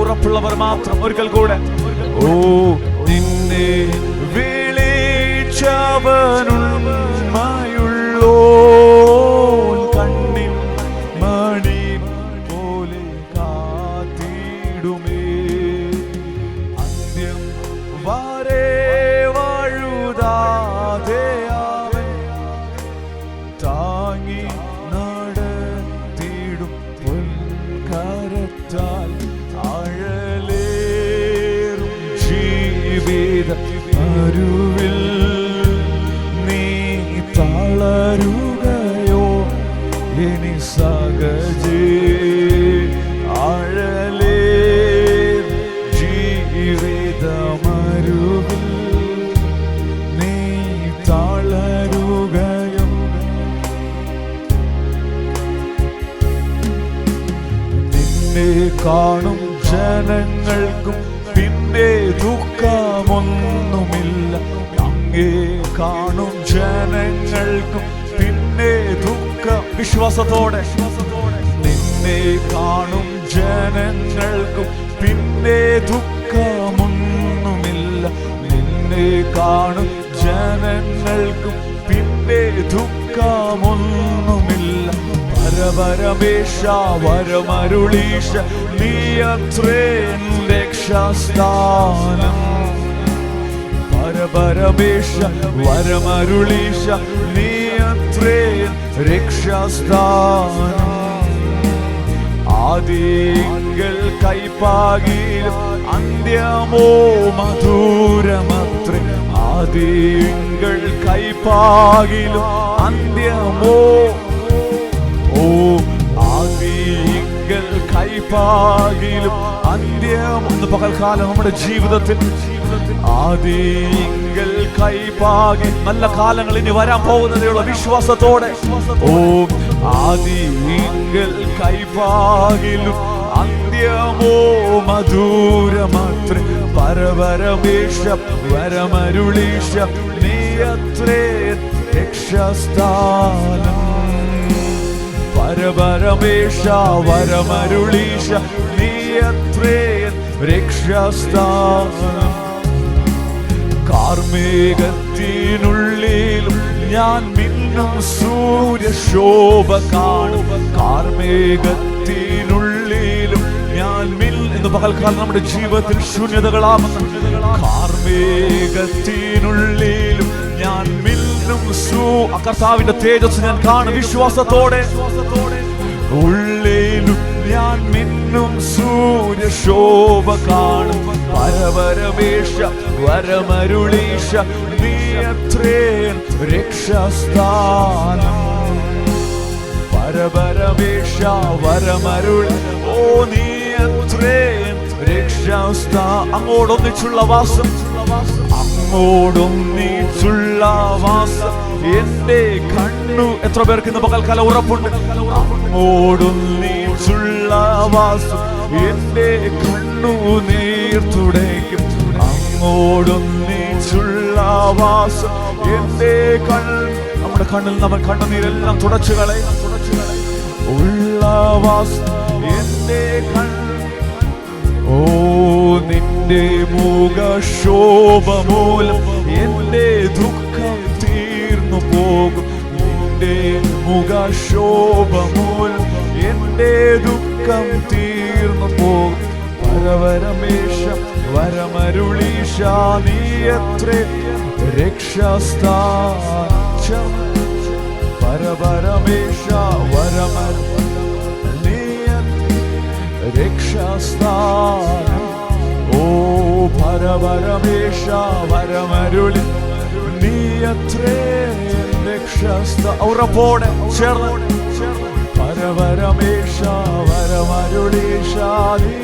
ഉറപ്പുള്ളവർ മാത്രം ഒരിക്കൽ കൂടെ. ഓ നിന്നെ വിളിച്ചവനുണ്മയുള്ളോ കാണും ജനങ്ങൾക്കും പിന്നെ ദുഃഖമൊന്നുമില്ല. അങ്ങേ കാണും ജനങ്ങൾക്കും പിന്നെ ദുഃഖം വിശ്വാസത്തോടെ നിന്നെ കാണും ജനങ്ങൾക്കും പിന്നെ ദുഃഖമൊന്നുമില്ല. നിന്നെ കാണും പരപരമേശ വരമരുളീഷ നീയത്രേൻ രക്ഷാസ്ഥാനം. പരപരമേശ വരമരുളീശ നീയത്രേൻ രക്ഷാസ്ഥാനം. ആദ്യങ്ങൾ കൈപ്പാകിലും അന്ത്യമോ മധുരമത്രേ. ആദ്യങ്ങൾ കൈപ്പാകിലും അന്ത്യമോ കൈപ്പാകിലും അന്ത്യം ഒന്ന് പകൽക്കാലം നമ്മുടെ ജീവിതത്തിൽ. ആദിങ്കൽ കൈപാകി നല്ല കാലങ്ങൾ ഇനി വരാൻ പോകുന്നതിനുള്ള വിശ്വാസത്തോടെ. ഓ ആദിങ്കൽ കൈപാകിലും അന്ത്യമോ മധുരമത്രേ. പരപരമേഷ വരമരുളീശ നീയത്രേ രക്ഷസ്ഥാനം. പരപരമേശ വരമരുളീഷ നീ അത്രേ രക്ഷസ്ഥാനം. കാർമേകത്തിനുള്ളിലും ഞാൻ മിന്നും സൂര്യശോഭ കാണും. കാർമേകത്തിനുള്ളിലും ഞാൻ മിൽ എന്ന് പകൽക്കാലം നമ്മുടെ ജീവിതത്തിൽ ശൂന്യതകളാമെന്ന് കാർമേകത്തിനുള്ളിൽ ആ കർത്താവിന്റെ തേജസ് ഞാൻ കാണും. വിശ്വാസത്തോടെ. ഉള്ളിലും ഞാൻ മിന്നും സൂര്യശോഭ കാണും. പരപരമേഷ വരമരുളീഷ നീയത്രേൻ രക്ഷസ്ഥാനം. പരപരമേഷ വരമരുൾ ഓ നീയത്രേൻ രക്ഷസ്ഥാ അങ്ങോട്ടൊന്നിച്ചുള്ള വാസം. അങ്ങോടൊന്നിച്ചുള്ള വാസം എന്റെ കണ്ണു എത്ര പേർക്ക് ഇന്ന് പകൽക്കാല ഉറപ്പുണ്ട്? അങ്ങോടൊന്നിച്ചുള്ള വാസം എന്റെ കണ്ണു നീർ തുടയ്ക്കും. നീച്ചുള്ള വാസം എന്റെ കണ്ണു നമ്മുടെ കണ്ണിൽ നമ്മൾ കണ്ണുനീരെല്ലാം തുടച്ചു കളയും. ഉള്ള വാസം എന്റെ കണ്ണ് ഓ നിന്റെ മുഖശോഭ മൂലം എന്റെ ദുഃഖം തീർന്നു പോകും. നിന്റെ മുഖശോഭ മൂലം എന്റെ ദുഃഖം തീർന്നു പോകും. പരവരമേശം വരമരുളീശ നീ എത്രേ. രക്ഷസ്ഥാനം പരപരമേഷ വരമരു നീ രക്ഷസ്ഥാനം. ഓ പരപരമേശ വരമരുളി. നീ അത്രേ രക്ഷസ്ഥ ഉറപ്പോടെ ചേർന്ന്. പരപരമേശ വരമരുളീശ നീ